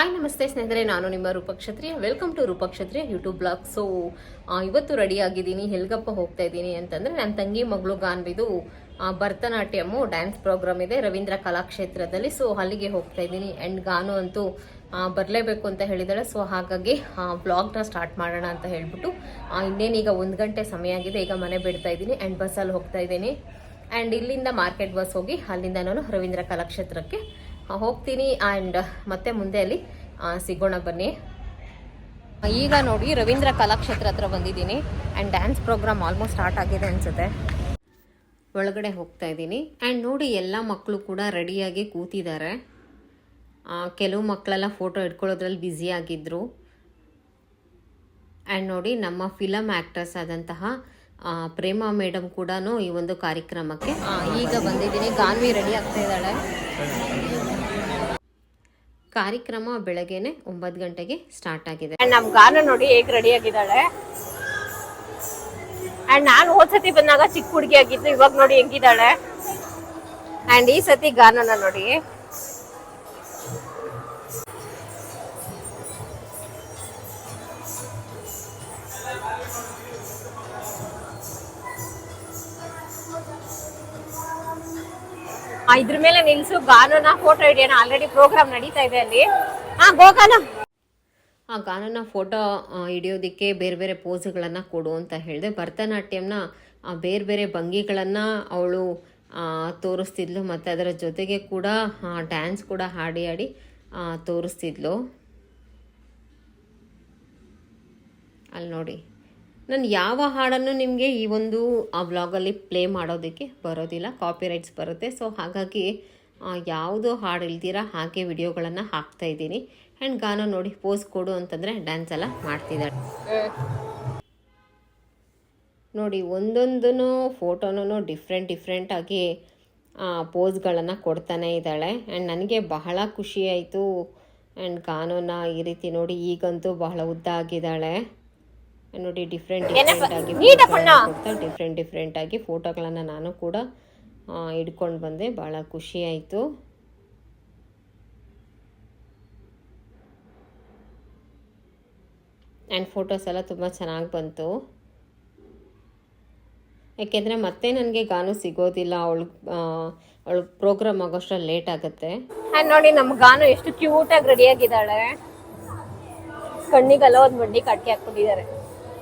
Hi, ನಮಸ್ತೆ ಸ್ನೇಹಿತರೆ, ನಾನು ನಿಮ್ಮ Roopakshatriya welcome to Roopakshatriya YouTube blog so ಇವತ್ತು ರೆಡಿ ಆಗಿದ್ದೀನಿ. ಹೆಲ್ಗಪ್ಪ ಹೋಗ್ತಾ ಇದ್ದೀನಿ ಅಂತಂದ್ರೆ ನನ್ನ ತಂಗಿ ಮಗಳು ಗಾನ್ವಿದು ಭರತನಾಟ್ಯಮು ಡ್ಯಾನ್ಸ್ ಪ್ರೋಗ್ರಾಮ್ ಇದೆ ರವೀಂದ್ರ ಕಲಾಕ್ಷೇತ್ರದಲ್ಲಿ. ಸೊ ಅಲ್ಲಿಗೆ ಹೋಗ್ತಾ ಇದ್ದೀನಿ. ಆ್ಯಂಡ್ ಗಾನು ಅಂತೂ ಬರಲೇಬೇಕು ಅಂತ ಹೇಳಿದಾಳೆ. ಸೊ ಹಾಗಾಗಿ ಬ್ಲಾಗ್ನ ಸ್ಟಾರ್ಟ್ ಮಾಡೋಣ ಅಂತ ಹೇಳ್ಬಿಟ್ಟು ಇನ್ನೇನೀಗ ಒಂದು ಗಂಟೆ ಸಮಯ ಆಗಿದೆ. ಈಗ ಮನೆ ಬಿಡ್ತಾ ಇದ್ದೀನಿ ಆ್ಯಂಡ್ ಬಸ್ಸಲ್ಲಿ ಹೋಗ್ತಾ ಇದ್ದೀನಿ. ಆ್ಯಂಡ್ ಇಲ್ಲಿಂದ ಮಾರ್ಕೆಟ್ ಬಸ್ ಹೋಗಿ ಅಲ್ಲಿಂದ ನಾನು ರವೀಂದ್ರ ಕಲಾಕ್ಷೇತ್ರಕ್ಕೆ ಹೋಗ್ತೀನಿ ಆ್ಯಂಡ್ ಮತ್ತೆ ಮುಂದೆ ಅಲ್ಲಿ ಸಿಗೋಣ ಬನ್ನಿ. ಈಗ ನೋಡಿ ರವೀಂದ್ರ ಕಲಾಕ್ಷೇತ್ರ ಹತ್ರ ಬಂದಿದ್ದೀನಿ and dance program almost start ಆಗಿದೆ ಅನ್ಸುತ್ತೆ. ಒಳಗಡೆ ಹೋಗ್ತಾ ಇದ್ದೀನಿ. ಆ್ಯಂಡ್ ನೋಡಿ ಎಲ್ಲ ಮಕ್ಕಳು ಕೂಡ ರೆಡಿಯಾಗಿ ಕೂತಿದ್ದಾರೆ. ಕೆಲವು ಮಕ್ಕಳೆಲ್ಲ ಫೋಟೋ ಇಟ್ಕೊಳ್ಳೋದ್ರಲ್ಲಿ ಬ್ಯುಸಿ ಆಗಿದ್ರು. ಆ್ಯಂಡ್ ನೋಡಿ ನಮ್ಮ ಫಿಲಮ್ ಆ್ಯಕ್ಟರ್ಸ್ ಆದಂತಹ ಪ್ರೇಮಾ ಮೇಡಮ್ ಕೂಡ ಈ ಒಂದು ಕಾರ್ಯಕ್ರಮಕ್ಕೆ ಈಗ ಬಂದಿದ್ದೀನಿ. ಗಾನ್ವಿ ರೆಡಿ ಆಗ್ತಾ ಇದ್ದಾಳೆ. ಕಾರ್ಯಕ್ರಮ ಬೆಳಗ್ಗೆನೆ ಒಂಬತ್ತು ಗಂಟೆಗೆ ಸ್ಟಾರ್ಟ್ ಆಗಿದೆ. ನಮ್ ಗಾನ ನೋಡಿ ಹೇಗ್ ರೆಡಿ ಆಗಿದ್ದಾಳೆ. ಅಂಡ್ ನಾನು ಹೋದ್ ಸತಿ ಬಂದಾಗ ಚಿಕ್ಕ ಹುಡುಗಿ ಆಗಿದ್ದು, ಇವಾಗ ನೋಡಿ ಹೆಂಗಿದ್ದಾಳೆ. ಅಂಡ್ ಈ ಸತಿ ಗಾನನ ನೋಡಿ. ಇದ್ರ ಮೇಲೆ ನಿಲ್ಸು. ಗಾನನ ಫೋಟೋ ಹಿಡಿಯೋಣ. ಆಲ್ರೆಡಿ ಪ್ರೋಗ್ರಾಮ್ ನಡೀತಾ ಇದೆ ಅಲ್ಲಿ. ಹಾ ಗೋಗಾನ ಆ, ಗಾನನ ಫೋಟೋ ಹಿಡಿಯೋದಕ್ಕೆ ಬೇರೆ ಬೇರೆ ಪೋಸ್ಗಳನ್ನು ಕೊಡು ಅಂತ ಹೇಳಿದೆ. ಭರತನಾಟ್ಯಂನ ಬೇರೆ ಬೇರೆ ಭಂಗಿಗಳನ್ನು ಅವಳು ತೋರಿಸ್ತಿದ್ಲು. ಮತ್ತು ಅದರ ಜೊತೆಗೆ ಕೂಡ ಡ್ಯಾನ್ಸ್ ಕೂಡ ಹಾಡಿ ಹಾಡಿ ತೋರಿಸ್ತಿದ್ಲು. ಅಲ್ಲಿ ನೋಡಿ. ನಾನು ಯಾವ ಹಾಡನ್ನು ನಿಮಗೆ ಈ ಒಂದು, ಆ ವ್ಲಾಗಲ್ಲಿ ಪ್ಲೇ ಮಾಡೋದಕ್ಕೆ ಬರೋದಿಲ್ಲ ಕಾಪಿರೈಟ್ಸ್ ಬರುತ್ತೆ. ಸೊ ಹಾಗಾಗಿ ಯಾವುದು ಹಾಡು ಇಲ್ದಿರ ಹಾಗೆ ವಿಡಿಯೋಗಳನ್ನು ಹಾಕ್ತಾ ಇದ್ದೀನಿ. ಆ್ಯಂಡ್ ಗಾನ ನೋಡಿ ಪೋಸ್ ಕೊಡು ಅಂತಂದರೆ ಡ್ಯಾನ್ಸ್ ಎಲ್ಲ ಮಾಡ್ತಿದ್ದಾಳೆ ನೋಡಿ ಒಂದೊಂದೂ ಫೋಟೋನೂ ಡಿಫ್ರೆಂಟ್ ಡಿಫ್ರೆಂಟಾಗಿ ಪೋಸ್ಗಳನ್ನು ಕೊಡ್ತಾನೆ ಇದ್ದಾಳೆ. ಆ್ಯಂಡ್ ನನಗೆ ಬಹಳ ಖುಷಿ ಆಯಿತು. ಆ್ಯಂಡ್ ಗಾನನ ಈ ರೀತಿ ನೋಡಿ, ಈಗಂತೂ ಬಹಳ ಉದ್ದ ಆಗಿದ್ದಾಳೆ. ನೋಡಿ ಡಿಫ್ರೆಂಟ್ ಡಿಫ್ರೆಂಟ್ ಆಗಿ ಡಿಫ್ರೆಂಟ್ ಡಿಫ್ರೆಂಟ್ ಆಗಿ ಫೋಟೋಗಳನ್ನು ನಾನು ಕೂಡ ಇಡ್ಕೊಂಡು ಬಂದೆ. ಭಾಳ ಖುಷಿ ಆಯಿತು. ಆ್ಯಂಡ್ ಫೋಟೋಸ್ ಎಲ್ಲ ತುಂಬ ಚೆನ್ನಾಗಿ ಬಂತು. ಯಾಕೆಂದರೆ ಮತ್ತೆ ನನಗೆ ಗಾನು ಸಿಗೋದಿಲ್ಲ. ಅವಳು ಅವಳು ಪ್ರೋಗ್ರಾಮ್ ಆಗೋಷ್ಟು ಲೇಟ್ ಆಗುತ್ತೆ. ನೋಡಿ ನಮ್ಮ ಗಾನು ಎಷ್ಟು ಕ್ಯೂಟಾಗಿ ರೆಡಿಯಾಗಿದ್ದಾಳೆ ಕಣ್ಣಿಗೆಲ್ಲ ಒಂದು ಮಂಡಿ ಕಟ್ಟಿ ಹಾಕೊಂಡಿದ್ದಾರೆ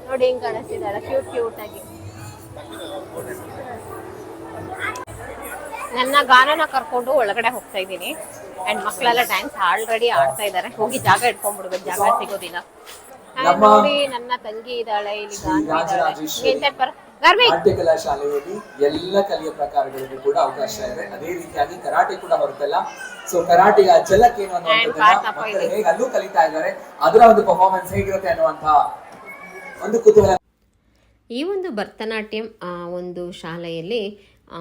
ನೋಡಿ ಹೆಂಗ್ ಕಾಣಿಸ್ತಿದ್ದಾಳೆ ಕ್ಯೂಟ್ ಕ್ಯೂಟ್ ಆಗಿ. ನನ್ನ ಗಾನನ ಕರ್ಕೊಂಡು ಒಳಗಡೆ ಹೋಗ್ತಾ ಇದ್ದೀನಿ. ಅಂಡ್ ಮಕ್ಕಳೆಲ್ಲ ಡ್ಯಾನ್ಸ್ ಆಲ್ರೆಡಿ ಆಡ್ತಾ ಇದ್ದಾರೆ. ಹೋಗಿ ಜಾಗ ಇಟ್ಕೊಂಡ್ಬಿಡ್ಬೇಕು. ಜಾಗ ಸಿಗೋದಿಲ್ಲ. ನೋಡಿ ನನ್ನ ತಂಗಿ ಇದ್ದಾಳೆ ಇಲ್ಲಿ ಗಾನು ಕಲಾ ಶಾಲೆಯಲ್ಲಿ ಎಲ್ಲ ಕಲಿಯ ಪ್ರಕಾರಗಳಿಗೂ ಕೂಡ ಅವಕಾಶ ಇದೆ. ಅದೇ ರೀತಿಯಾಗಿ ಕರಾಟೆ ಕೂಡ ಬರುತ್ತಲ್ಲ. ಸೊ ಕರಾಟೆಯ ಜಲಕ್ಕೆ ಏನು ಅನ್ನುವಂಥದ್ದನ್ನ ಮಕ್ಕಳು ಹೇಗೆ ಅಲ್ಲೂ ಕಲಿತಾ ಇದ್ದಾರೆ? ಅದರ ಒಂದು ಪರ್ಫಾರ್ಮೆನ್ಸ್ ಹೇಗಿರುತ್ತೆ ಅನ್ನುವಂತ ಒಂದು ಕುತೂಹಲ. ಈ ಒಂದು ಭರತನಾಟ್ಯಂ ಆ, ಒಂದು ಶಾಲೆಯಲ್ಲಿ ಆ,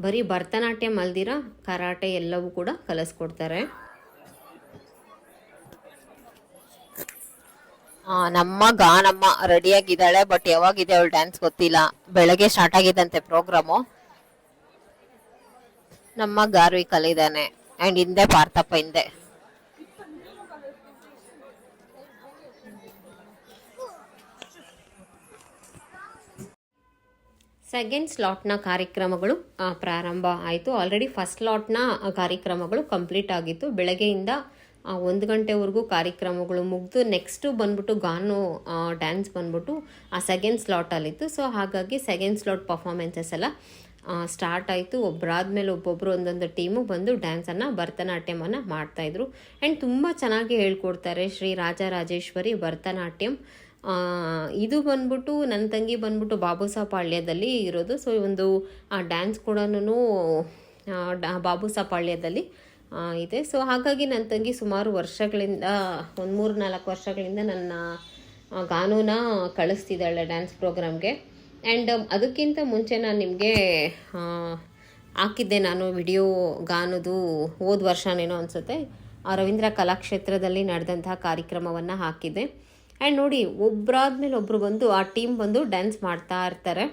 ಬರೀ ಭರತನಾಟ್ಯಂ ಅಲ್ದಿರ ಕರಾಟೆ ಎಲ್ಲವೂ ಕೂಡ ಕಲಿಸ್ಕೊಡ್ತಾರೆ. ನಮ್ಮ ಗಾನಮ್ಮ ರೆಡಿಯಾಗಿದ್ದಾಳೆ ಬಟ್ ಯಾವಾಗಿದೆ ಅವಳು ಡ್ಯಾನ್ಸ್ ಗೊತ್ತಿಲ್ಲ. ಬೆಳಗ್ಗೆ ಸ್ಟಾರ್ಟ್ ಆಗಿದ್ದಂತೆ ಪ್ರೋಗ್ರಾಮು. ನಮ್ಮ ಗಾರ್ವಿ ಕಲಿದಾನೆ. ಆ್ಯಂಡ್ ಹಿಂದೆ ಪಾರ್ಥಪ್ಪ ಹಿಂದೆ. ಸೆಕೆಂಡ್ ಸ್ಲಾಟ್ನ ಕಾರ್ಯಕ್ರಮಗಳು ಪ್ರಾರಂಭ ಆಯಿತು. ಆಲ್ರೆಡಿ ಫಸ್ಟ್ ಲಾಟ್ನ ಕಾರ್ಯಕ್ರಮಗಳು ಕಂಪ್ಲೀಟ್ ಆಗಿತ್ತು. ಬೆಳಗ್ಗೆಯಿಂದ ಒಂದು ಗಂಟೆವರೆಗೂ ಕಾರ್ಯಕ್ರಮಗಳು ಮುಗಿದು ನೆಕ್ಸ್ಟು ಬಂದ್ಬಿಟ್ಟು ಗಾನು ಡ್ಯಾನ್ಸ್ ಬಂದ್ಬಿಟ್ಟು, ಆ ಸೆಕೆಂಡ್ ಸ್ಲಾಟಲ್ಲಿತ್ತು ಸೊ ಹಾಗಾಗಿ ಸೆಕೆಂಡ್ ಸ್ಲಾಟ್ ಪರ್ಫಾಮೆನ್ಸಸ್ ಎಲ್ಲ ಸ್ಟಾರ್ಟ್ ಆಯಿತು. ಒಬ್ಬರಾದ್ಮೇಲೆ ಒಬ್ಬೊಬ್ಬರು ಒಂದೊಂದು ಟೀಮು ಬಂದು ಡ್ಯಾನ್ಸನ್ನು ಭರತನಾಟ್ಯಮನ್ನು ಮಾಡ್ತಾಯಿದ್ರು ಆ್ಯಂಡ್ ತುಂಬ ಚೆನ್ನಾಗಿ ಹೇಳ್ಕೊಡ್ತಾರೆ ಶ್ರೀ ರಾಜರಾಜೇಶ್ವರಿ ಭರತನಾಟ್ಯಂ. ಇದು ಬಂದ್ಬಿಟ್ಟು ನನ್ನ ತಂಗಿ ಬಂದ್ಬಿಟ್ಟು ಬಾಬುಸಾಪಾಳ್ಯದಲ್ಲಿ ಇರೋದು. ಸೊ ಒಂದು ಡ್ಯಾನ್ಸ್ ಕೂಡ ಬಾಬುಸಾ ಪಾಳ್ಯದಲ್ಲಿ ಇದೆ. ಸೊ ಹಾಗಾಗಿ ನನ್ನ ತಂಗಿ ಸುಮಾರು ವರ್ಷಗಳಿಂದ, ಒಂದು ಮೂರು ನಾಲ್ಕು ವರ್ಷಗಳಿಂದ ನನ್ನ ಗಾನೂನ ಕಳಿಸ್ತಿದ್ದಾಳೆ ಡ್ಯಾನ್ಸ್ ಪ್ರೋಗ್ರಾಮ್ಗೆ ಆ್ಯಂಡ್ ಅದಕ್ಕಿಂತ ಮುಂಚೆ ನಾನು ನಿಮಗೆ ಹಾಕಿದ್ದೆ ನಾನು ವಿಡಿಯೋ ಗಾನದು ಹೋದ ವರ್ಷನೇನೋ ಅನಿಸುತ್ತೆ. ರವೀಂದ್ರ ಕಲಾಕ್ಷೇತ್ರದಲ್ಲಿ ನಡೆದಂತಹ ಕಾರ್ಯಕ್ರಮವನ್ನು ಹಾಕಿದ್ದೆ. ಆ್ಯಂಡ್ ನೋಡಿ ಒಬ್ಬರಾದ್ಮೇಲೆ ಒಬ್ಬರು ಬಂದು, ಆ ಟೀಮ್ ಬಂದು ಡ್ಯಾನ್ಸ್ ಮಾಡ್ತಾ ಇರ್ತಾರೆ.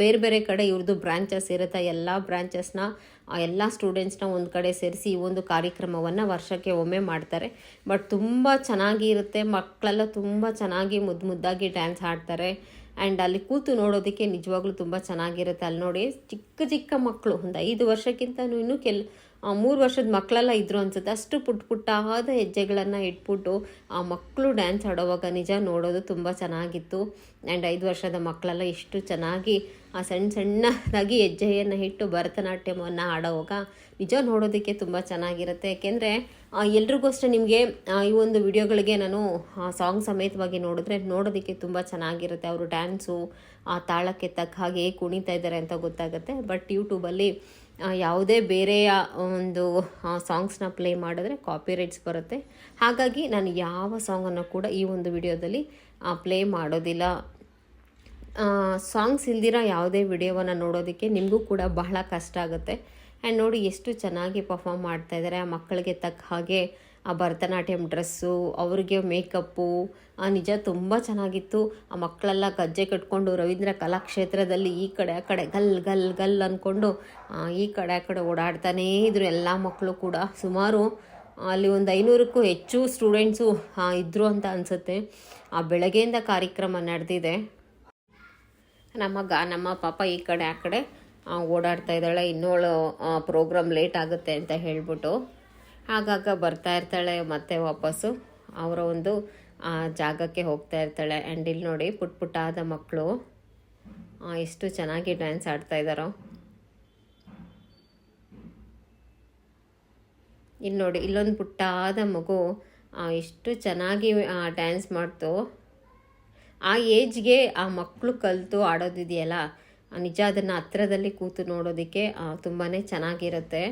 ಬೇರೆ ಬೇರೆ ಕಡೆ ಇವ್ರದ್ದು ಬ್ರಾಂಚಸ್ ಇರುತ್ತೆ. ಎಲ್ಲ ಬ್ರಾಂಚಸ್ನ ಎಲ್ಲ ಸ್ಟೂಡೆಂಟ್ಸ್ನ ಒಂದು ಕಡೆ ಸೇರಿಸಿ ಈ ಒಂದು ಕಾರ್ಯಕ್ರಮವನ್ನು ವರ್ಷಕ್ಕೆ ಒಮ್ಮೆ ಮಾಡ್ತಾರೆ. ಬಟ್ ತುಂಬ ಚೆನ್ನಾಗಿ ಇರುತ್ತೆ. ಮಕ್ಕಳೆಲ್ಲ ತುಂಬ ಚೆನ್ನಾಗಿ ಮುದ್ದು ಮುದ್ದಾಗಿ ಡ್ಯಾನ್ಸ್ ಆಡ್ತಾರೆ ಆ್ಯಂಡ್ ಅಲ್ಲಿ ಕೂತು ನೋಡೋದಕ್ಕೆ ನಿಜವಾಗ್ಲೂ ತುಂಬ ಚೆನ್ನಾಗಿರುತ್ತೆ. ಅಲ್ಲಿ ನೋಡಿ, ಚಿಕ್ಕ ಚಿಕ್ಕ ಮಕ್ಕಳು ಒಂದು ಐದು ವರ್ಷಕ್ಕಿಂತ ಇನ್ನೂ ಕೆಲ್ ಮೂರು ವರ್ಷದ ಮಕ್ಕಳೆಲ್ಲ ಇದ್ರು ಅನ್ಸುತ್ತೆ. ಅಷ್ಟು ಪುಟ್ಟ ಪುಟ್ಟಾದ ಹೆಜ್ಜೆಗಳನ್ನು ಇಟ್ಬಿಟ್ಟು ಆ ಮಕ್ಕಳು ಡ್ಯಾನ್ಸ್ ಆಡೋವಾಗ ನಿಜ ನೋಡೋದು ತುಂಬ ಚೆನ್ನಾಗಿತ್ತು. ಆ್ಯಂಡ್ ಐದು ವರ್ಷದ ಮಕ್ಕಳೆಲ್ಲ ಎಷ್ಟು ಚೆನ್ನಾಗಿ ಆ ಸಣ್ಣ ಸಣ್ಣದಾಗಿ ಹೆಜ್ಜೆಯನ್ನು ಇಟ್ಟು ಭರತನಾಟ್ಯವನ್ನು ಆಡೋವಾಗ ನಿಜ ನೋಡೋದಕ್ಕೆ ತುಂಬ ಚೆನ್ನಾಗಿರುತ್ತೆ. ಯಾಕೆಂದರೆ ಎಲ್ರಿಗೂ ಅಷ್ಟೇ ನಿಮಗೆ ಈ ಒಂದು ವಿಡಿಯೋಗಳಿಗೆ ನಾನು ಸಾಂಗ್ ಸಮೇತವಾಗಿ ನೋಡಿದ್ರೆ ನೋಡೋದಕ್ಕೆ ತುಂಬ ಚೆನ್ನಾಗಿರುತ್ತೆ. ಅವರು ಡ್ಯಾನ್ಸು ಆ ತಾಳಕ್ಕೆ ತಕ್ಕ ಹಾಗೆ ಕುಣಿತಾ ಇದ್ದಾರೆ ಅಂತ ಗೊತ್ತಾಗುತ್ತೆ. ಬಟ್ ಯೂಟ್ಯೂಬಲ್ಲಿ ಆ, ಯಾವುದೇ ಬೇರೆಯ ಒಂದು ಸಾಂಗ್ಸ್ನ ಪ್ಲೇ ಮಾಡಿದ್ರೆ ಕಾಪಿರೈಟ್ಸ್ ಬರುತ್ತೆ. ಹಾಗಾಗಿ ನಾನು ಯಾವ ಸಾಂಗನ್ನು ಕೂಡ ಈ ಒಂದು ವಿಡಿಯೋದಲ್ಲಿ ಪ್ಲೇ ಮಾಡೋದಿಲ್ಲ. ಸಾಂಗ್ಸ್ ಇಲ್ದಿರೋ ಯಾವುದೇ ವಿಡಿಯೋವನ್ನು ನೋಡೋದಕ್ಕೆ ನಿಮಗೂ ಕೂಡ ಬಹಳ ಕಷ್ಟ ಆಗುತ್ತೆ. ಆ್ಯಂಡ್ ನೋಡಿ ಎಷ್ಟು ಚೆನ್ನಾಗಿ ಪರ್ಫಾಮ್ ಮಾಡ್ತಾ ಇದ್ದಾರೆ ಆ ಮಕ್ಕಳಿಗೆ ತಕ್ಕ ಹಾಗೆ. ಆ ಭರತನಾಟ್ಯಂ ಡ್ರೆಸ್ಸು, ಅವ್ರಿಗೆ ಮೇಕಪ್ಪು, ಆ ನಿಜ ತುಂಬ ಚೆನ್ನಾಗಿತ್ತು. ಆ ಮಕ್ಕಳೆಲ್ಲ ಗಜ್ಜೆ ಕಟ್ಕೊಂಡು ರವೀಂದ್ರ ಕಲಾಕ್ಷೇತ್ರದಲ್ಲಿ ಈ ಕಡೆ ಆ ಕಡೆ ಗಲ್ ಗಲ್ ಗಲ್ ಅಂದ್ಕೊಂಡು ಈ ಕಡೆ ಆ ಕಡೆ ಓಡಾಡ್ತಾನೇ ಇದ್ರು ಎಲ್ಲ ಮಕ್ಕಳು ಕೂಡ. ಸುಮಾರು, ಅಲ್ಲಿ ಒಂದು ಐನೂರಕ್ಕೂ ಹೆಚ್ಚು ಸ್ಟೂಡೆಂಟ್ಸು ಇದ್ದರು ಅಂತ ಅನಿಸುತ್ತೆ. ಆ ಬೆಳಗ್ಗೆಯಿಂದ ಕಾರ್ಯಕ್ರಮ ನಡೆದಿದೆ. ನಮ್ಮ ಗ, ನಮ್ಮ ಪಾಪ ಈ ಕಡೆ ಆ ಕಡೆ ಓಡಾಡ್ತಾ ಇದ್ದಾಳೆ. ಇನ್ನೋಳು ಪ್ರೋಗ್ರಾಮ್ ಲೇಟ್ ಆಗುತ್ತೆ ಅಂತ ಹೇಳ್ಬಿಟ್ಟು. ಆಗಾಗ ಬರ್ತಾ ಇರ್ತಾಳೆ ಮತ್ತೆ ವಾಪಸ್ಸು. ಅವರ ಒಂದು ಆ, ಜಾಗಕ್ಕೆ ಹೋಗ್ತಾ ಇರ್ತಾಳೆ. ಆ್ಯಂಡ್ ಇಲ್ಲಿ ನೋಡಿ ಪುಟ್ ಪುಟ್ಟಾದ ಮಕ್ಕಳು ಎಷ್ಟು ಚೆನ್ನಾಗಿ ಡ್ಯಾನ್ಸ್ ಆಡ್ತಾ ಇದ್ದಾರೋ. ಇಲ್ಲಿ ನೋಡಿ ಇಲ್ಲೊಂದು ಪುಟ್ಟಾದ ಮಗು ಎಷ್ಟು ಚೆನ್ನಾಗಿ ಡ್ಯಾನ್ಸ್ ಮಾಡ್ತು. ಆ ಏಜ್ಗೆ ಆ ಮಕ್ಕಳು ಕಲಿತು ಆಡೋದಿದೆಯಲ್ಲ ನಿಜ ಅದನ್ನು ಹತ್ರದಲ್ಲಿ ಕೂತು ನೋಡೋದಕ್ಕೆ ತುಂಬಾ ಚೆನ್ನಾಗಿರುತ್ತೆ.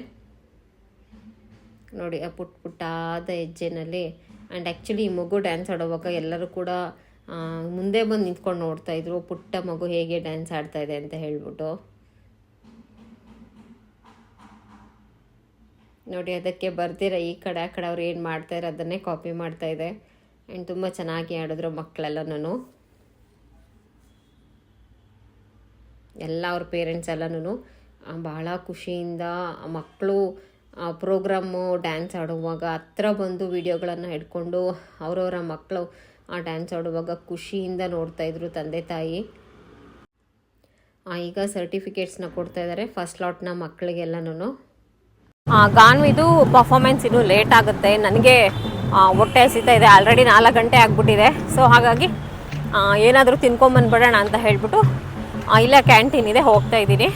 ನೋಡಿ, ಆ ಪುಟ್ಟ ಪುಟ್ಟಾದ ಹೆಜ್ಜೆನಲ್ಲಿ ಆ್ಯಂಡ್ ಆ್ಯಕ್ಚುಲಿ ಈ ಮಗು ಡ್ಯಾನ್ಸ್ ಆಡೋವಾಗ ಎಲ್ಲರೂ ಕೂಡ ಮುಂದೆ ಬಂದು ನಿಂತ್ಕೊಂಡು ನೋಡ್ತಾ ಇದ್ರು, ಪುಟ್ಟ ಮಗು ಹೇಗೆ ಡ್ಯಾನ್ಸ್ ಆಡ್ತಾ ಇದೆ ಅಂತ ಹೇಳ್ಬಿಟ್ಟು. ನೋಡಿ, ಅದಕ್ಕೆ ಬರ್ದಿರ ಈ ಕಡೆ ಆ ಕಡೆ ಅವ್ರು ಏನು ಇರೋ ಅದನ್ನೇ ಕಾಪಿ ಮಾಡ್ತಾ ಇದೆ. ಆ್ಯಂಡ್ ತುಂಬ ಚೆನ್ನಾಗಿ ಆಡಿದ್ರು ಮಕ್ಕಳೆಲ್ಲನೂ ಎಲ್ಲ ಅವ್ರ ಪೇರೆಂಟ್ಸ್ ಎಲ್ಲನೂ ಭಾಳ ಖುಷಿಯಿಂದ ಮಕ್ಕಳು ಪ್ರೋಗ್ರಾಮು ಡ್ಯಾನ್ಸ್ ಆಡುವಾಗ ಹತ್ರ ಬಂದು ವಿಡಿಯೋಗಳನ್ನು ಹಿಡ್ಕೊಂಡು ಅವರವರ ಮಕ್ಕಳು ಆ ಡ್ಯಾನ್ಸ್ ಆಡುವಾಗ ಖುಷಿಯಿಂದ ನೋಡ್ತಾ ಇದ್ರು ತಂದೆ ತಾಯಿ. ಈಗ ಸರ್ಟಿಫಿಕೇಟ್ಸ್ನ ಕೊಡ್ತಾ ಇದ್ದಾರೆ ಫಸ್ಟ್ ಲಾಟ್ನ ಮಕ್ಕಳಿಗೆಲ್ಲನೂ ಗಾನ್ವಿದು ಪರ್ಫಾಮೆನ್ಸ್ ಇನ್ನೂ ಲೇಟ್ ಆಗುತ್ತೆ. ನನಗೆ ಹೊಟ್ಟೆ ಹಸಿತಾ ಇದೆ. ಆಲ್ರೆಡಿ ನಾಲ್ಕು ಗಂಟೆ ಆಗಿಬಿಟ್ಟಿದೆ. ಸೊ ಹಾಗಾಗಿ ಏನಾದರೂ ತಿನ್ಕೊಂಬಂದ್ಬಿಡೋಣ ಅಂತ ಹೇಳಿಬಿಟ್ಟು ಇಲ್ಲೇ ಕ್ಯಾಂಟೀನ್ ಇದೆ, ಹೋಗ್ತಾ ಇದ್ದೀನಿ.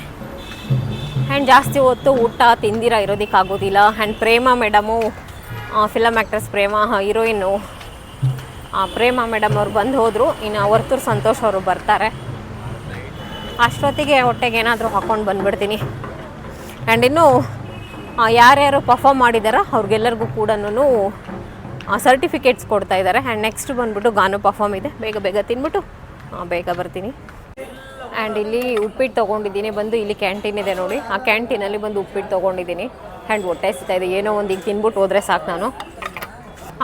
ಆ್ಯಂಡ್ ಜಾಸ್ತಿ ಹೊತ್ತು ಊಟ ತಿಂದಿರ ಇರೋದಕ್ಕಾಗೋದಿಲ್ಲ. And Prema madam film actress Prema heroine. Prema madam ಅವ್ರು ಬಂದು ಹೋದರು. ಇನ್ನು ಹೊರ್ತೂರು ಸಂತೋಷ್ ಅವರು ಬರ್ತಾರೆ. ಅಷ್ಟೊತ್ತಿಗೆ ಹೊಟ್ಟೆಗೆ ಏನಾದರೂ ಹಾಕ್ಕೊಂಡು ಬಂದುಬಿಡ್ತೀನಿ. ಆ್ಯಂಡ್ ಇನ್ನು ಯಾರ್ಯಾರು ಪರ್ಫಾಮ್ ಮಾಡಿದಾರೋ ಅವ್ರಿಗೆಲ್ಲರಿಗೂ ಕೂಡ ಸರ್ಟಿಫಿಕೇಟ್ಸ್ ಕೊಡ್ತಾ ಇದ್ದಾರೆ ಆ್ಯಂಡ್ ನೆಕ್ಸ್ಟ್ ಬಂದುಬಿಟ್ಟು ಗಾನು ಪರ್ಫಾಮ್ ಇದೆ. ಬೇಗ ಬೇಗ ತಿನ್ಬಿಟ್ಟು ಬೇಗ ಬರ್ತೀನಿ. ಆ್ಯಂಡ್ ಇಲ್ಲಿ ಉಪ್ಪಿಟ್ಟು ತೊಗೊಂಡಿದ್ದೀನಿ. ಬಂದು ಇಲ್ಲಿ ಕ್ಯಾಂಟೀನ್ ಇದೆ ನೋಡಿ. ಆ ಕ್ಯಾಂಟೀನಲ್ಲಿ ಬಂದು ಉಪ್ಪಿಟ್ಟು ತೊಗೊಂಡಿದ್ದೀನಿ. ಆ್ಯಂಡ್ ಹೊಟ್ಟೆ ಸಿಗ್ತಾ ಇದೆ. ಏನೋ ಒಂದು ಈಗ ತಿನ್ಬಿಟ್ಟು ಹೋದರೆ ಸಾಕು ನಾನು.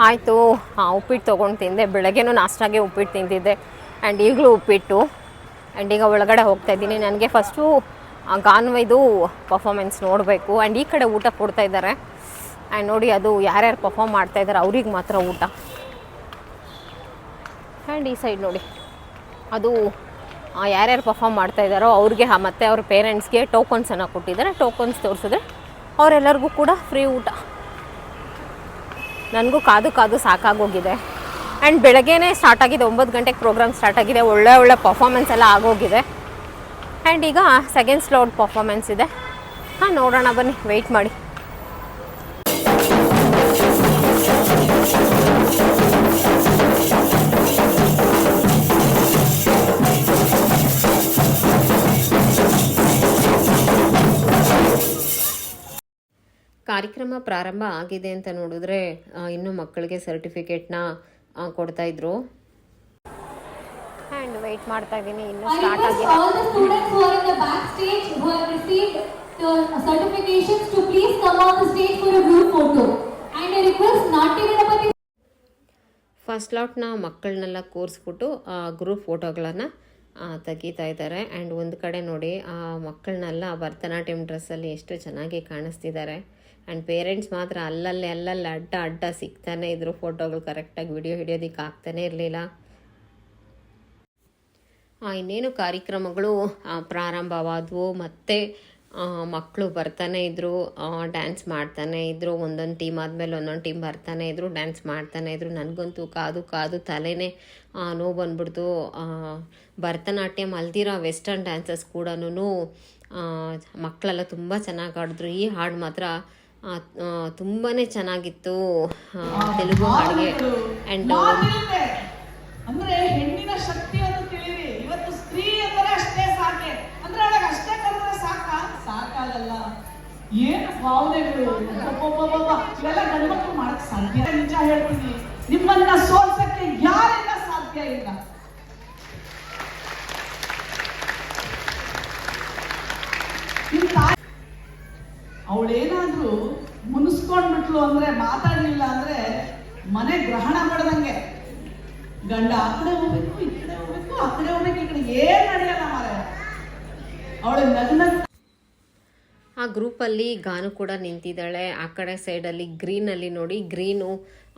ಆಯಿತು. ಹಾಂ, ಉಪ್ಪಿಟ್ಟು ತೊಗೊಂಡು ತಿಂದೆ. ಬೆಳಗ್ಗೆನೂ ನಾಷ್ಟಾಗೆ ಉಪ್ಪಿಟ್ಟು ತಿಂತಿದ್ದೆ ಆ್ಯಂಡ್ ಈಗಲೂ ಉಪ್ಪಿಟ್ಟು. ಆ್ಯಂಡ್ ಈಗ ಒಳಗಡೆ ಹೋಗ್ತಾ ಇದ್ದೀನಿ. ನನಗೆ ಫಸ್ಟು ಗಾನ್ವೈದು ಪರ್ಫಾಮೆನ್ಸ್ ನೋಡಬೇಕು. ಆ್ಯಂಡ್ ಈ ಕಡೆ ಊಟ ಕೊಡ್ತಾ ಇದ್ದಾರೆ. ಆ್ಯಂಡ್ ನೋಡಿ ಅದು ಯಾರ್ಯಾರು ಪರ್ಫಾಮ್ ಮಾಡ್ತಾ ಇದ್ದಾರೆ, ಅವ್ರಿಗೆ ಮಾತ್ರ ಊಟ. ಆ್ಯಂಡ್ ಈ ಸೈಡ್ ನೋಡಿ. ಅದು ಯಾರ್ಯಾರು ಪರ್ಫಾಮ್ ಮಾಡ್ತಾ ಇದ್ದಾರೋ ಅವ್ರಿಗೆ ಮತ್ತು ಅವ್ರ ಪೇರೆಂಟ್ಸ್ಗೆ ಟೋಕನ್ಸನ್ನು ಕೊಟ್ಟಿದ್ದಾರೆ. ಟೋಕನ್ಸ್ ತೋರಿಸಿದ್ರೆ ಅವರೆಲ್ಲರಿಗೂ ಕೂಡ ಫ್ರೀ ಊಟ. ನನಗೂ ಕಾದು ಕಾದು ಸಾಕಾಗೋಗಿದೆ. ಆ್ಯಂಡ್ ಬೆಳಗ್ಗೆನೇ ಸ್ಟಾರ್ಟ್ ಆಗಿದೆ, ಒಂಬತ್ತು ಗಂಟೆಗೆ ಪ್ರೋಗ್ರಾಮ್ ಸ್ಟಾರ್ಟ್ ಆಗಿದೆ. ಒಳ್ಳೆ ಒಳ್ಳೆ ಪರ್ಫಾಮೆನ್ಸ್ ಎಲ್ಲ ಆಗೋಗಿದೆ. ಆ್ಯಂಡ್ ಈಗ ಸೆಕೆಂಡ್ ಸ್ಲೋಡ್ ಪರ್ಫಾಮೆನ್ಸ್ ಇದೆ. ಹಾಂ, ನೋಡೋಣ ಬನ್ನಿ ವೆಯ್ಟ್ ಮಾಡಿ. ಕಾರ್ಯಕ್ರಮ ಪ್ರಾರಂಭ ಆಗಿದೆ ಅಂತ ನೋಡಿದ್ರೆ ಇನ್ನೂ ಮಕ್ಕಳಿಗೆ ಸರ್ಟಿಫಿಕೇಟ್ನ ಕೊಡ್ತಾ ಇದ್ರು. ಆ್ಯಂಡ್ ವೆಯ್ಟ್ ಮಾಡ್ತಾ ಇದ್ದೀನಿ ಇನ್ನೂ ಸ್ಟಾರ್ಟ್ ಆಗಿದೆ. ಫಸ್ಟ್ ಲಾಟ್ನ ಮಕ್ಕಳನ್ನೆಲ್ಲ ಕೂರಿಸ್ಬಿಟ್ಟು ಗ್ರೂಪ್ ಫೋಟೋಗಳನ್ನು ತೆಗಿತಾ ಇದ್ದಾರೆ. ಆ್ಯಂಡ್ ಒಂದು ಕಡೆ ನೋಡಿ ಆ ಮಕ್ಕಳನ್ನೆಲ್ಲ ಭರತನಾಟ್ಯಂ ಡ್ರೆಸ್ಸಲ್ಲಿ ಎಷ್ಟು ಚೆನ್ನಾಗಿ ಕಾಣಿಸ್ತಿದ್ದಾರೆ. ಆ್ಯಂಡ್ ಪೇರೆಂಟ್ಸ್ ಮಾತ್ರ ಅಲ್ಲಲ್ಲಿ ಅಲ್ಲಲ್ಲಿ ಅಡ್ಡ ಅಡ್ಡ ಸಿಗ್ತಾನೆ ಇದ್ರು ಫೋಟೋಗಳು ಕರೆಕ್ಟಾಗಿ ವಿಡಿಯೋ ಹಿಡಿಯೋದಕ್ಕೆ ಆಗ್ತಾನೆ ಇರಲಿಲ್ಲ. ಇನ್ನೇನು ಕಾರ್ಯಕ್ರಮಗಳು ಪ್ರಾರಂಭವಾದವು, ಮತ್ತು ಮಕ್ಕಳು ಬರ್ತಾನೆ ಇದ್ದರು ಡ್ಯಾನ್ಸ್ ಮಾಡ್ತಾನೆ ಇದ್ದರು ಒಂದೊಂದು ಟೀಮ್ ಆದಮೇಲೆ ಒಂದೊಂದು ಟೀಮ್ ಬರ್ತಾನೆ ಇದ್ದರು ಡ್ಯಾನ್ಸ್ ಮಾಡ್ತಾನೆ ಇದ್ದರು ನನಗಂತೂ ಕಾದು ಕಾದು ತಲೆನೇ ನೋವು ಬಂದ್ಬಿಡ್ತು. ಭರತನಾಟ್ಯಂ ಅಲ್ದಿರೋ ವೆಸ್ಟರ್ನ್ ಡ್ಯಾನ್ಸಸ್ ಕೂಡ ಮಕ್ಕಳೆಲ್ಲ ತುಂಬ ಚೆನ್ನಾಗಿ ಆಡಿದ್ರು. ಈ ಹಾಡು ಮಾತ್ರ ತುಂಬಾ ಚೆನ್ನಾಗಿತ್ತು. ತೆಲುಗು ಹಾಡಿಗೆ ಆ್ಯಂಡ್ ಅಂದ್ರೆ ಹೆಣ್ಣಿನ ಶಕ್ತಿಯನ್ನು ತಿಳಿರಿ. ಇವತ್ತು ಸ್ತ್ರೀ ಅಂದರೆ ಅಷ್ಟೇ ಸಾಕೆ. ಅಂದ್ರೆ ಅವಳಿಗೆ ಅಷ್ಟೇ ಕರೆದ್ರೆ ಸಾಕ? ಸಾಕಾಗಲ್ಲ. ಏನು ಭಾವನೆಗಳು? ಇವೆಲ್ಲ ಗಂಡು ಮಕ್ಕಳು ಮಾಡಕ್ ಸಾಧ್ಯ ನಿಜ ಹೇಳ್ತೀನಿ. ನಿಮ್ಮನ್ನ ಸೋಲ್ಸಕ್ಕೆ ಯಾರಿಂದ ಸಾಧ್ಯ ಇಲ್ಲ? ಅವಳೇನಾದ್ರೂ ಮುನಿಸ್ಕೊಂಡ್ಬಿಟ್ಲು ಅಂದ್ರೆ, ಮಾತಾಡ್ಲಿಲ್ಲ ಅಂದ್ರೆ ಮನೆ ಗ್ರಹಣ ಮಾಡ್ದಂಗೆ. ಗಂಡ ಆ ಕಡೆ ಹೋಗ್ಬೇಕು, ಈ ಕಡೆ ಹೋಗ್ಬೇಕು, ಆ ಕಡೆ ಹೋಗ್ಬೇಕು, ಈ ಕಡೆ ಏನ್ ನಡೆಯಲ್ಲ ಮಾರ. ಅವಳ ನಗ್ನ ಆ ಗ್ರೂಪಲ್ಲಿ ಗಾನು ಕೂಡ ನಿಂತಿದ್ದಾಳೆ. ಆ ಕಡೆ ಸೈಡಲ್ಲಿ ಗ್ರೀನಲ್ಲಿ ನೋಡಿ, ಗ್ರೀನು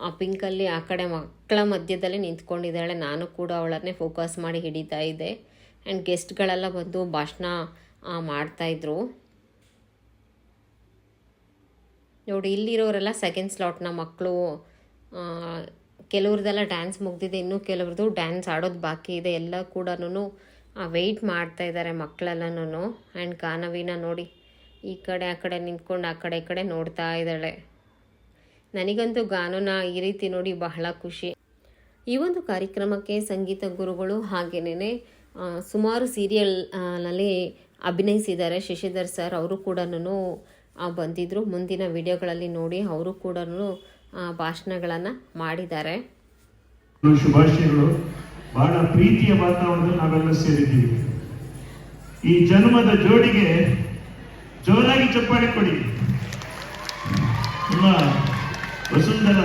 ಆ ಪಿಂಕಲ್ಲಿ ಆ ಕಡೆ ಮಕ್ಕಳ ಮಧ್ಯದಲ್ಲಿ ನಿಂತ್ಕೊಂಡಿದ್ದಾಳೆ. ನಾನು ಕೂಡ ಅವಳನ್ನೇ ಫೋಕಸ್ ಮಾಡಿ ಹಿಡಿತಾ ಇದ್ದೆ. ಆ್ಯಂಡ್ ಗೆಸ್ಟ್ಗಳೆಲ್ಲ ಬಂದು ಭಾಷಣ ಮಾಡ್ತಾಯಿದ್ರು ನೋಡಿ, ಇಲ್ಲಿರೋರೆಲ್ಲ ಸೆಕೆಂಡ್ ಸ್ಲಾಟ್ನ ಮಕ್ಕಳು ಕೆಲವ್ರದ್ದೆಲ್ಲ ಡ್ಯಾನ್ಸ್ ಮುಗ್ದಿದೆ, ಇನ್ನೂ ಕೆಲವ್ರದ್ದು ಡ್ಯಾನ್ಸ್ ಆಡೋದು ಬಾಕಿ ಇದೆ, ಎಲ್ಲ ಕೂಡ ವೆಯ್ಟ್ ಮಾಡ್ತಾ ಇದ್ದಾರೆ ಮಕ್ಕಳೆಲ್ಲನೂ ಆ್ಯಂಡ್ ಕಾನವಿನ ನೋಡಿ, ಈ ಕಡೆ, ಆ ಕಡೆ ನಿಂತ್ಕೊಂಡು, ಆ ಕಡೆ, ಈ ಕಡೆ ನೋಡ್ತಾ ಇದ್ದಾಳೆ. ನನಗಂತೂ ಗಾನನ ಈ ರೀತಿ ನೋಡಿ ಬಹಳ ಖುಷಿ. ಈ ಒಂದು ಕಾರ್ಯಕ್ರಮಕ್ಕೆ ಸಂಗೀತ ಗುರುಗಳು ಹಾಗೇನೇ ಸುಮಾರು ಸೀರಿಯಲ್ನಲ್ಲಿ ಅಭಿನಯಿಸಿದ್ದಾರೆ ಶಶಿಧರ್ ಸರ್ ಅವರು ಕೂಡ ಬಂದಿದ್ದರು ಮುಂದಿನ ವಿಡಿಯೋಗಳಲ್ಲಿ ನೋಡಿ, ಅವರು ಕೂಡ ಭಾಷಣಗಳನ್ನು ಮಾಡಿದ್ದಾರೆ. ಶುಭಾಶಯಗಳು. ಬಹಳ ಪ್ರೀತಿಯ ವಾತಾವರಣದಲ್ಲಿ ನಾವೆಲ್ಲ ಸೇರಿದ್ದೀವಿ. ಈ ಜನ್ಮದ ಜೋಡಿಗೆ ಜೋರಾಗಿ ಚಪ್ಪಾಳೆ ಕೊಡಿ. ನಿಮ್ಮ ವಸುಂಧರ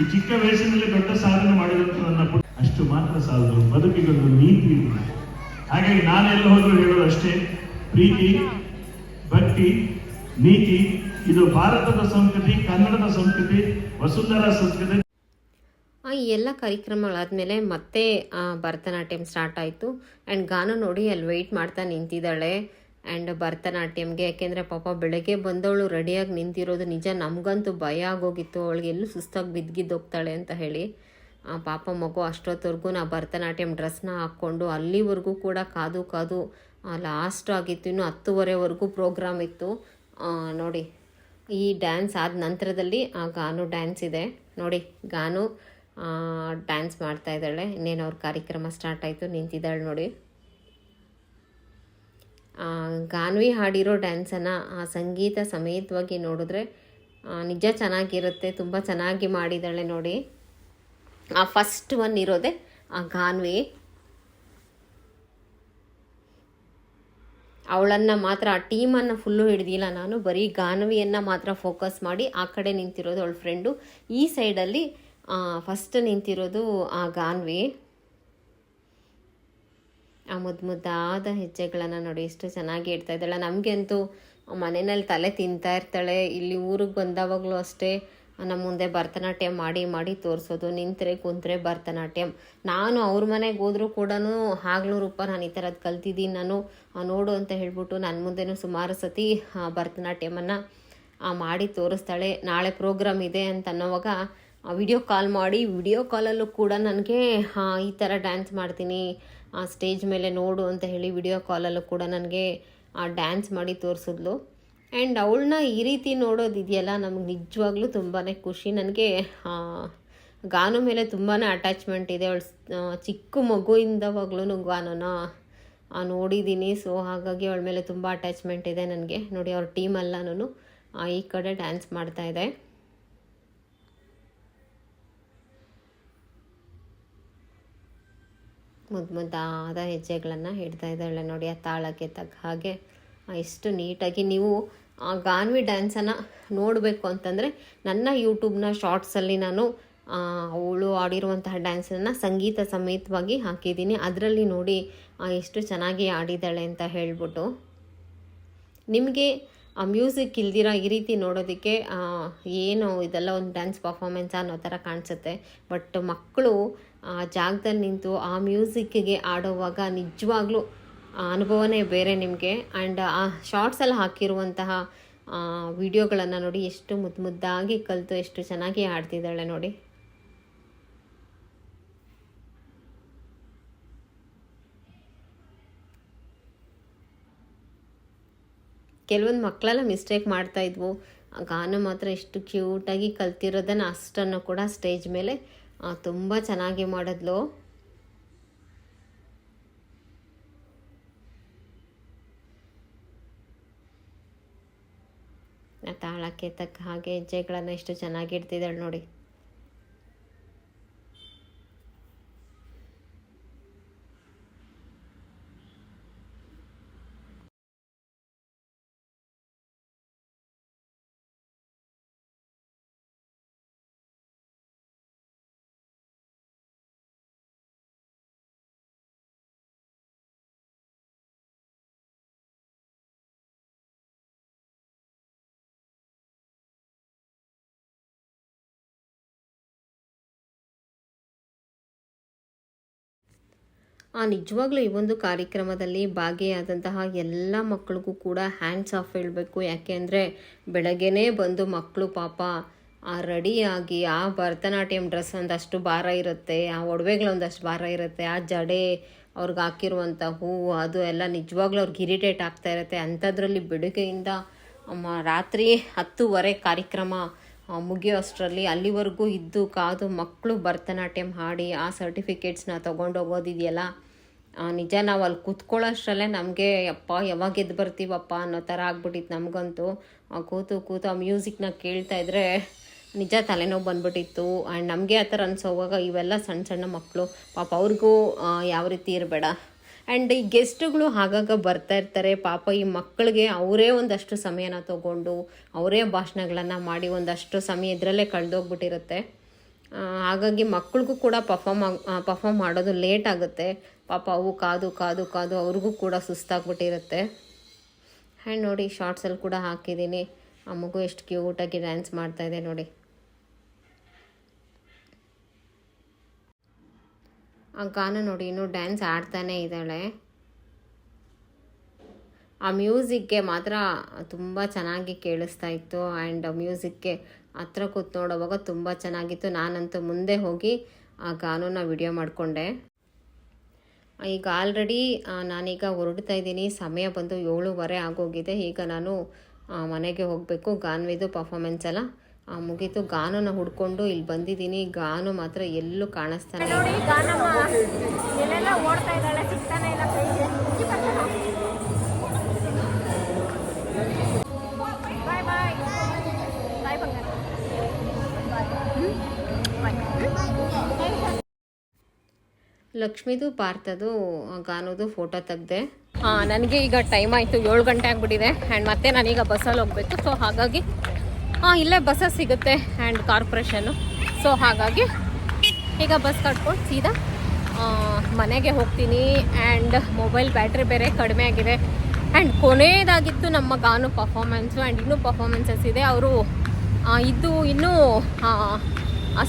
ಈ ಚಿಕ್ಕ ವಯಸ್ಸಿನಲ್ಲಿ ದೊಡ್ಡ ಸಾಧನೆ ಮಾಡಿದಂತ ನನ್ನ ಅಷ್ಟು ಮಾತ್ರ ಸಾಲದು. ಬದುಕಿಗೊಂದು ನೀತಿ ಹಾಗಾಗಿ ನಾನೆಲ್ಲ ಹೋದ್ರು ಹೇಳೋದು ಅಷ್ಟೇ. ಪ್ರೀತಿ, ಭಕ್ತಿ ನೀತಿ, ಇದು ಭಾರತದ ಸಂಸ್ಕೃತಿ, ಕನ್ನಡದ ಸಂಸ್ಕೃತಿ, ವಸುಂಧರ ಸಂಸ್ಕೃತಿ. ಈ ಎಲ್ಲ ಕಾರ್ಯಕ್ರಮಗಳಾದಮೇಲೆ ಮತ್ತೆ ಭರತನಾಟ್ಯಂ ಸ್ಟಾರ್ಟ್ ಆಯಿತು. ಆ್ಯಂಡ್ ಗಾನ ನೋಡಿ, ಅಲ್ಲಿ ವೆಯ್ಟ್ ಮಾಡ್ತಾ ನಿಂತಿದ್ದಾಳೆ. ಆ್ಯಂಡ್ ಭರತನಾಟ್ಯಂಗೆ, ಯಾಕೆಂದರೆ ಪಾಪ ಬೆಳಗ್ಗೆ ಬಂದವಳು ರೆಡಿಯಾಗಿ ನಿಂತಿರೋದು ನಿಜ. ನಮಗಂತೂ ಭಯ ಆಗೋಗಿತ್ತು. ಅವಳಿಗೆ ಎಲ್ಲೂ ಸುಸ್ತಾಗಿ ಬಿದ್ದಿದ್ದೋಗ್ತಾಳೆ ಅಂತ ಹೇಳಿ. ಪಾಪ ಮಗು ಅಷ್ಟೊತ್ತವರೆಗೂ ನಾ ಭರತನಾಟ್ಯಂ ಡ್ರೆಸ್ನ ಹಾಕ್ಕೊಂಡು ಅಲ್ಲಿವರೆಗೂ ಕೂಡ ಕಾದು ಕಾದು ಲಾಸ್ಟ್ ಆಗಿತ್ತು. ಇನ್ನು ಹತ್ತುವರೆವರೆಗೂ ಪ್ರೋಗ್ರಾಮ್ ಇತ್ತು. ನೋಡಿ, ಈ ಡ್ಯಾನ್ಸ್ ಆದ ನಂತರದಲ್ಲಿ ಆ ಗಾನು ಡ್ಯಾನ್ಸ್ ಇದೆ. ನೋಡಿ, ಗಾನು ಡ್ಯಾನ್ಸ್ ಮಾಡ್ತಾ ಇದ್ದಾಳೆ. ಇನ್ನೇನು ಅವ್ರ ಕಾರ್ಯಕ್ರಮ ಸ್ಟಾರ್ಟ್ ಆಯಿತು, ನಿಂತಿದ್ದಾಳೆ ನೋಡಿ. ಗಾನ್ವಿ ಹಾಡಿರೋ ಡ್ಯಾನ್ಸನ್ನು ಆ ಸಂಗೀತ ಸಮೇತವಾಗಿ ನೋಡಿದ್ರೆ ನಿಜ ಚೆನ್ನಾಗಿರುತ್ತೆ, ತುಂಬ ಚೆನ್ನಾಗಿ ಮಾಡಿದ್ದಾಳೆ ನೋಡಿ. ಆ ಫಸ್ಟ್ ಒನ್ ಇರೋದೆ ಆ ಗಾನ್ವಿ. ಅವಳನ್ನು ಮಾತ್ರ, ಆ ಟೀಮನ್ನು ಫುಲ್ಲು ಹಿಡಿದಿಲ್ಲ ನಾನು, ಬರೀ ಗಾನವಿಯನ್ನು ಮಾತ್ರ ಫೋಕಸ್ ಮಾಡಿ ಆ ಕಡೆ ನಿಂತಿರೋದು ಅವಳ ಫ್ರೆಂಡು ಈ ಸೈಡಲ್ಲಿ ಫಸ್ಟ್ ನಿಂತಿರೋದು ಆ ಗಾನ್ವಿ. ಆ ಮುದ್ದು ಮುದ್ದಾದ ಹೆಜ್ಜೆಗಳನ್ನು ನೋಡಿ ಎಷ್ಟು ಚೆನ್ನಾಗಿ ಇಡ್ತಾ ಇದ್ದಾಳೆ. ನಮಗಂತೂ ಮನೆಯಲ್ಲಿ ತಲೆ ತಿಂತಾ ಇರ್ತಾಳೆ. ಇಲ್ಲಿ ಊರಿಗೆ ಬಂದವಾಗಲೂ ಅಷ್ಟೇ. ನಮ್ಮ ಮುಂದೆ ಭರತನಾಟ್ಯ ಮಾಡಿ ಮಾಡಿ ತೋರಿಸೋದು, ನಿಂತರೆ, ಕುಂತ್ರೆ ಭರತನಾಟ್ಯಂ. ನಾನು ಅವ್ರ ಮನೆಗೆ ಹೋದ್ರು ಕೂಡ ಆಗ್ಲೂ ರೂಪ ನಾನು ಈ ಥರದ್ದು ಕಲ್ತಿದ್ದೀನಿ ನಾನು. ನೋಡು ಅಂತ ಹೇಳ್ಬಿಟ್ಟು ನನ್ನ ಮುಂದೆನೂ ಸುಮಾರು ಸತಿ ಭರತನಾಟ್ಯಮನ್ನು ಮಾಡಿ ತೋರಿಸ್ತಾಳೆ. ನಾಳೆ ಪ್ರೋಗ್ರಾಮ್ ಇದೆ ಅಂತ ಅನ್ನೋವಾಗ ವಿಡಿಯೋ ಕಾಲ್ ಮಾಡಿ, ವಿಡಿಯೋ ಕಾಲಲ್ಲೂ ಕೂಡ ನನಗೆ ಈ ಥರ ಡ್ಯಾನ್ಸ್ ಮಾಡ್ತೀನಿ. ಸ್ಟೇಜ್ ಮೇಲೆ ನೋಡು ಅಂತ ಹೇಳಿ ವಿಡಿಯೋ ಕಾಲಲ್ಲೂ ಕೂಡ ನನಗೆ ಡ್ಯಾನ್ಸ್ ಮಾಡಿ ತೋರಿಸಿದ್ಲು. ಆ್ಯಂಡ್ ಅವಳನ್ನ ಈ ರೀತಿ ನೋಡೋದಿದೆಯಲ್ಲ ನಮಗೆ ನಿಜವಾಗ್ಲೂ ತುಂಬಾ ಖುಷಿ. ನನಗೆ ಗಾನು ಮೇಲೆ ತುಂಬಾ ಅಟ್ಯಾಚ್ಮೆಂಟ್ ಇದೆ. ಅವಳು ಚಿಕ್ಕ ಮಗುವಿಂದವಾಗ್ಲೂ ಗಾನನ ನೋಡಿದ್ದೀನಿ ಸೊ ಹಾಗಾಗಿ ಅವಳ ಮೇಲೆ ತುಂಬ ಅಟ್ಯಾಚ್ಮೆಂಟ್ ಇದೆ ನನಗೆ. ನೋಡಿ, ಅವ್ರ ಟೀಮೆಲ್ಲನೂ ಈ ಕಡೆ ಡ್ಯಾನ್ಸ್ ಮಾಡ್ತಾ ಇದೆ. ಮುದ್ದು ಮುದ್ದಾದ ಹೆಜ್ಜೆಗಳನ್ನು ಹಿಡ್ತಾ ಇದ್ದಾಳೆ ನೋಡಿ, ಆ ತಾಳಕ್ಕೆ ತಕ್ಕ ಹಾಗೆ. ಎಷ್ಟು ನೀಟಾಗಿ ನೀವು ಆ ಗಾನ್ವಿ ಡ್ಯಾನ್ಸನ್ನು ನೋಡಬೇಕು ಅಂತಂದರೆ ನನ್ನ ಯೂಟ್ಯೂಬ್ನ ಶಾರ್ಟ್ಸಲ್ಲಿ ನಾನು ಅವಳು ಆಡಿರುವಂತಹ ಡ್ಯಾನ್ಸನ್ನು ಸಂಗೀತ ಸಮೇತವಾಗಿ ಹಾಕಿದ್ದೀನಿ. ಅದರಲ್ಲಿ ನೋಡಿ ಎಷ್ಟು ಚೆನ್ನಾಗಿ ಆಡಿದ್ದಾಳೆ ಅಂತ ಹೇಳ್ಬಿಟ್ಟು. ನಿಮಗೆ, ಆ, ಮ್ಯೂಸಿಕ್ ಇಲ್ದಿರ ಈ ರೀತಿ ನೋಡೋದಕ್ಕೆ ಏನು ಇದೆಲ್ಲ ಒಂದು ಡ್ಯಾನ್ಸ್ ಪರ್ಫಾಮೆನ್ಸ್ ಅನ್ನೋ ಥರ ಕಾಣಿಸುತ್ತೆ. ಬಟ್ ಮಕ್ಕಳು, ಆ, ಜಾಗದಲ್ಲಿ ನಿಂತು ಆ ಮ್ಯೂಸಿಕ್ಕಿಗೆ ಆಡೋವಾಗ ನಿಜವಾಗ್ಲೂ ಅನುಭವನೇ ಬೇರೆ ನಿಮಗೆ. ಆ್ಯಂಡ್ ಆ ಶಾರ್ಟ್ಸಲ್ಲಿ ಹಾಕಿರುವಂತಹ ವಿಡಿಯೋಗಳನ್ನು ನೋಡಿ ಎಷ್ಟು ಮುದ್ದು ಮುದ್ದಾಗಿ ಕಲಿತು ಎಷ್ಟು ಚೆನ್ನಾಗಿ ಆಡ್ತಿದ್ದಾಳೆ ನೋಡಿ. ಕೆಲವೊಂದು ಮಕ್ಕಳೆಲ್ಲ ಮಿಸ್ಟೇಕ್ ಮಾಡ್ತಾ ಇದ್ವು. ಗಾನ ಮಾತ್ರ ಎಷ್ಟು ಕ್ಯೂಟಾಗಿ ಕಲ್ತಿರೋದನ್ನು ಅಷ್ಟನ್ನು ಕೂಡ ಸ್ಟೇಜ್ ಮೇಲೆ ತುಂಬ ಚೆನ್ನಾಗಿ ಮಾಡಿದ್ಲು. ತಾಳಕ್ಕೆ ತಕ್ಕ ಹಾಗೆ ಹೆಜ್ಜೆಗಳನ್ನು ಎಷ್ಟು ಚೆನ್ನಾಗಿ ಇಡ್ತಿದ್ದಾಳೆ ನೋಡಿ. ಆ ನಿಜವಾಗ್ಲೂ ಈ ಒಂದು ಕಾರ್ಯಕ್ರಮದಲ್ಲಿ ಭಾಗಿಯಾದಂತಹ ಎಲ್ಲ ಮಕ್ಕಳಿಗೂ ಕೂಡ ಹ್ಯಾಂಡ್ಸ್ ಆಫ್ ಹೇಳಬೇಕು. ಯಾಕೆ ಅಂದರೆ ಬೆಳಗ್ಗೆನೇ ಬಂದು ಮಕ್ಕಳು ಪಾಪ ಆ ರೆಡಿಯಾಗಿ, ಆ ಭರತನಾಟ್ಯಂ ಡ್ರೆಸ್ ಒಂದಷ್ಟು ಭಾರ ಇರುತ್ತೆ, ಆ ಒಡವೆಗಳೊಂದಷ್ಟು ಭಾರ ಇರುತ್ತೆ, ಆ ಜಡೆ ಅವ್ರಿಗೆ ಹಾಕಿರುವಂಥ ಹೂವು ಅದು ಎಲ್ಲ ನಿಜವಾಗ್ಲೂ ಅವ್ರಿಗೆ ಇರಿಟೇಟ್ ಆಗ್ತಾ ಇರುತ್ತೆ. ಅಂಥದ್ರಲ್ಲಿ ಬೆಳಗ್ಗೆಯಿಂದ ರಾತ್ರಿ ಹತ್ತುವರೆ ಕಾರ್ಯಕ್ರಮ ಮುಗಿಯೋ ಅಷ್ಟರಲ್ಲಿ ಅಲ್ಲಿವರೆಗೂ ಇದ್ದು ಕಾದು ಮಕ್ಕಳು ಭರತನಾಟ್ಯಂ ಹಾಡಿ ಆ ಸರ್ಟಿಫಿಕೇಟ್ಸ್ನ ತೊಗೊಂಡೋಗೋದಿದೆಯಲ್ಲ ನಿಜ ನಾವು ಅಲ್ಲಿ ಕೂತ್ಕೊಳ್ಳೋಷ್ಟರಲ್ಲೇ ನಮಗೆ ಅಪ್ಪ ಯಾವಾಗ ಎದ್ದು ಬರ್ತೀವಪ್ಪ ಅನ್ನೋ ಥರ ಆಗ್ಬಿಟ್ಟಿತ್ತು ನಮಗಂತೂ. ಕೂತು ಕೂತು ಆ ಮ್ಯೂಸಿಕ್ನ ಕೇಳ್ತಾ ಇದ್ರೆ ನಿಜ ತಲೆನೋವು ಬಂದ್ಬಿಟ್ಟಿತ್ತು. ಆ್ಯಂಡ್ ನಮಗೆ ಆ ಥರ ಅನ್ಸೋವಾಗ ಇವೆಲ್ಲ ಸಣ್ಣ ಸಣ್ಣ ಮಕ್ಕಳು ಪಾಪ ಅವ್ರಿಗೂ ಯಾವ ರೀತಿ ಇರಬೇಡ. ಆ್ಯಂಡ್ ಈ ಗೆಸ್ಟ್ಗಳು ಆಗಾಗ ಬರ್ತಾ ಇರ್ತಾರೆ. ಪಾಪ ಈ ಮಕ್ಕಳಿಗೆ ಅವರೇ ಒಂದಷ್ಟು ಸಮಯನ ತಗೊಂಡು, ಅವರೇ ಭಾಷಣಗಳನ್ನು ಮಾಡಿ ಒಂದಷ್ಟು ಸಮಯ ಇದರಲ್ಲೇ ಕಳೆದೋಗ್ಬಿಟ್ಟಿರುತ್ತೆ. ಹಾಗಾಗಿ ಮಕ್ಳಿಗೂ ಕೂಡ ಪರ್ಫಾರ್ಮ್ ಪರ್ಫಾರ್ಮ್ ಮಾಡೋದು ಲೇಟ್ ಆಗುತ್ತೆ. ಪಾಪ ಅವು ಕಾದು ಕಾದು ಕಾದು ಅವ್ರಿಗೂ ಕೂಡ ಸುಸ್ತಾಗ್ಬಿಟ್ಟಿರುತ್ತೆ. ಆ್ಯಂಡ್ ನೋಡಿ ಶಾರ್ಟ್ಸಲ್ಲಿ ಕೂಡ ಹಾಕಿದ್ದೀನಿ. ಆ ಮಗು ಎಷ್ಟು ಕ್ಯೂಟಾಗಿ ಡ್ಯಾನ್ಸ್ ಮಾಡ್ತಾ ಇದೆ ನೋಡಿ. ಆ ಗಾನ ನೋಡಿ, ಇನ್ನೂ ಡ್ಯಾನ್ಸ್ ಆಡ್ತಾನೇ ಇದ್ದಾಳೆ. ಆ ಮ್ಯೂಸಿಕ್ಗೆ ಮಾತ್ರ ತುಂಬ ಚೆನ್ನಾಗಿ ಕೇಳಿಸ್ತಾ ಇತ್ತು. ಆ್ಯಂಡ್ ಮ್ಯೂಸಿಕ್ಗೆ ಹತ್ರ ಕೂತ್ ನೋಡೋವಾಗ ತುಂಬ ಚೆನ್ನಾಗಿತ್ತು. ನಾನಂತೂ ಮುಂದೆ ಹೋಗಿ ಆ ಗಾನನ ವಿಡಿಯೋ ಮಾಡಿಕೊಂಡೆ. ಈಗ ಆಲ್ರೆಡಿ ನಾನೀಗ ಹೊರಡ್ತಾ ಇದ್ದೀನಿ. ಸಮಯ ಬಂದು ಏಳುವರೆ ಆಗೋಗಿದೆ. ಈಗ ನಾನು ಮನೆಗೆ ಹೋಗಬೇಕು. ಗಾನ್ವಿದು ಪರ್ಫಾಮೆನ್ಸ್ ಎಲ್ಲ ಮುಗೀತು. ಗಾನನ ಹುಡ್ಕೊಂಡು ಇಲ್ಲಿ ಬಂದಿದ್ದೀನಿ. ಗಾನು ಮಾತ್ರ ಎಲ್ಲೂ ಕಾಣಿಸ್ತಾನೆ ಲಕ್ಷ್ಮಿದು, ಪಾರ್ಥದು ಗಾನದು ಫೋಟೋ ತೆಗ್ದೆ. ನನಗೆ ಈಗ ಟೈಮ್ ಆಯಿತು, ಏಳು ಗಂಟೆ ಆಗಿಬಿಟ್ಟಿದೆ. ಆ್ಯಂಡ್ ಮತ್ತೆ ನಾನೀಗ ಬಸ್ಸಲ್ಲಿ ಹೋಗಬೇಕು. ಸೊ ಹಾಗಾಗಿ, ಹಾಂ, ಇಲ್ಲೇ ಬಸ್ಸಸ್ ಸಿಗುತ್ತೆ ಆ್ಯಂಡ್ ಕಾರ್ಪೊರೇಷನ್ನು ಸೊ ಹಾಗಾಗಿ, ಈಗ ಬಸ್ ಕಟ್ಕೊಂಡು ಸೀದಾ ಮನೆಗೆ ಹೋಗ್ತೀನಿ. ಆ್ಯಂಡ್ ಮೊಬೈಲ್ ಬ್ಯಾಟ್ರಿ ಬೇರೆ ಕಡಿಮೆ ಆಗಿದೆ. ಆ್ಯಂಡ್ ಕೊನೆಯದಾಗಿತ್ತು ನಮ್ಮ ಗಾನು ಪರ್ಫಾಮೆನ್ಸು ಆ್ಯಂಡ್ ಇನ್ನೂ ಪರ್ಫಾಮೆನ್ಸಸ್ ಇದೆ. ಅವರು ಇದ್ದು ಇನ್ನೂ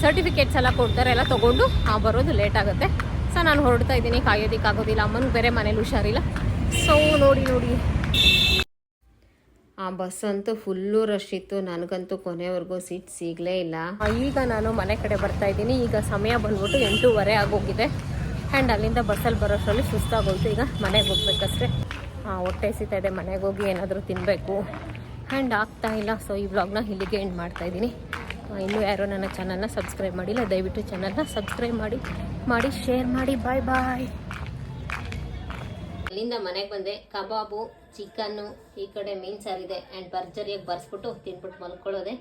ಸರ್ಟಿಫಿಕೇಟ್ಸ್ ಎಲ್ಲ ಕೊಡ್ತಾರೆ, ಎಲ್ಲ ತೊಗೊಂಡು ಬರೋದು ಲೇಟ್ ಆಗುತ್ತೆ. ನಾನು ಹೊರಡ್ತಾ ಇದ್ದೀನಿ, ಕಾಯೋದಕ್ಕಾಗೋದಿಲ್ಲ ಅಮ್ಮನಿಗೆ ಬೇರೆ ಮನೇಲಿ ಹುಷಾರಿಲ್ಲ. ಸೊ ನೋಡಿ ನೋಡಿ. ಆ ಬಸ್ ಅಂತೂ ಫುಲ್ಲು ರಶ್ ಇತ್ತು. ನನಗಂತೂ ಕೊನೆವರೆಗೂ ಸೀಟ್ ಸಿಗಲೇ ಇಲ್ಲ. ಈಗ ನಾನು ಮನೆ ಕಡೆ ಬರ್ತಾ ಇದ್ದೀನಿ. ಈಗ ಸಮಯ ಬಂದ್ಬಿಟ್ಟು ಎಂಟೂವರೆ ಆಗೋಗಿದೆ. ಆ್ಯಂಡ್ ಅಲ್ಲಿಂದ ಬಸ್ಸಲ್ಲಿ ಬರೋಷ್ಟರಲ್ಲಿ ಸುಸ್ತಾಗೋಯ್ತು. ಈಗ ಮನೆಗೆ ಹೋಗ್ಬೇಕಷ್ಟೇ. ಹಾಂ ಹೊಟ್ಟೆ ಸಿಗ್ತಾ ಇದೆ. ಮನೆಗೆ ಹೋಗಿ ಏನಾದರೂ ತಿನ್ನಬೇಕು ಆ್ಯಂಡ್ ಆಗ್ತಾ ಇಲ್ಲ. ಸೊ ಈ ಬ್ಲಾಗ್ನ ಇಲ್ಲಿಗೆ ಎಂಡ್ ಮಾಡ್ತಾ ಇದ್ದೀನಿ. ಇನ್ನೂ ಯಾರೋ ನನ್ನ ಚಾನಲ್ನ ಸಬ್ಸ್ಕ್ರೈಬ್ ಮಾಡಿಲ್ಲ, ದಯವಿಟ್ಟು ಚಾನಲ್ನ ಸಬ್ಸ್ಕ್ರೈಬ್ ಮಾಡಿ ಮಾಡಿ ಶೇರ್ ಮಾಡಿ ಬಾಯ್ ಬಾಯ್ ಅಲ್ಲಿಂದ ಮನೆಗೆ ಬಂದೆ, ಕಬಾಬು ಚಿಕನ್ನು ಈ ಕಡೆ ಮೀನು ಸಾರಿದೆ ಆ್ಯಂಡ್ ಭರ್ಜರಿಯಾಗಿ ಬರ್ಸ್ಬಿಟ್ಟು ತಿನ್ಬಿಟ್ಟು ಮಲ್ಕೊಳ್ಳೋದೆ.